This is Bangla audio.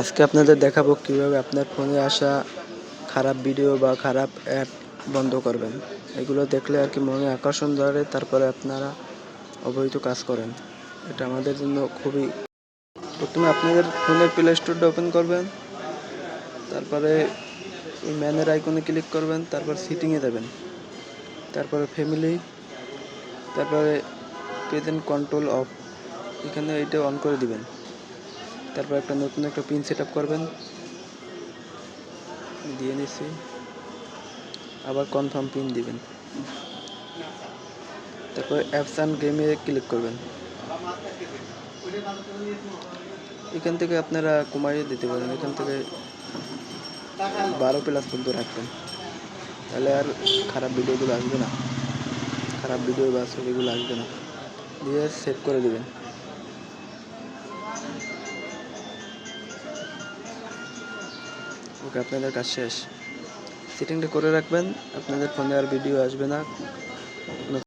আজকে আপনাদের দেখাবো কীভাবে আপনার ফোনে আসা খারাপ ভিডিও বা খারাপ অ্যাপ বন্ধ করবেন। এগুলো দেখলে আর কি মনে আকর্ষণ ধরে, তারপরে আপনারা অবহিত কাজ করেন। এটা আমাদের জন্য খুবই প্রথমে আপনাদের ফোনের প্লে স্টোরটা ওপেন করবেন, তারপরে ওই ম্যানের আইকনে ক্লিক করবেন, তারপর সিটিংয়ে যাবেন, তারপরে ফ্যামিলি তারপরে প্রেজেন্ট কন্ট্রোল অফ এখানে এটা অন করে দিবেন। তারপর একটা নতুন একটা পিন সেট করবেন। দিয়ে নিচ্ছি। আবার কনফার্ম পিন দিবেন। তারপর অ্যাপস অ্যান্ড গেমে ক্লিক করবেন। এখান থেকে আপনারা কমাইয়ে দিতে পারেন। এখান থেকে বারো প্লাস পর্যন্ত রাখবেন। তাহলে আর খারাপ ভিডিওগুলো আসবে না। খারাপ ভিডিও বা ছবিগুলো আসবে না। দিয়ে সেভ করে দিবেন। ওকে আপনাদের কাজ শেষ। সেটিংটা করে রাখবেন আপনাদের ফোনে আর ভিডিও আসবে না।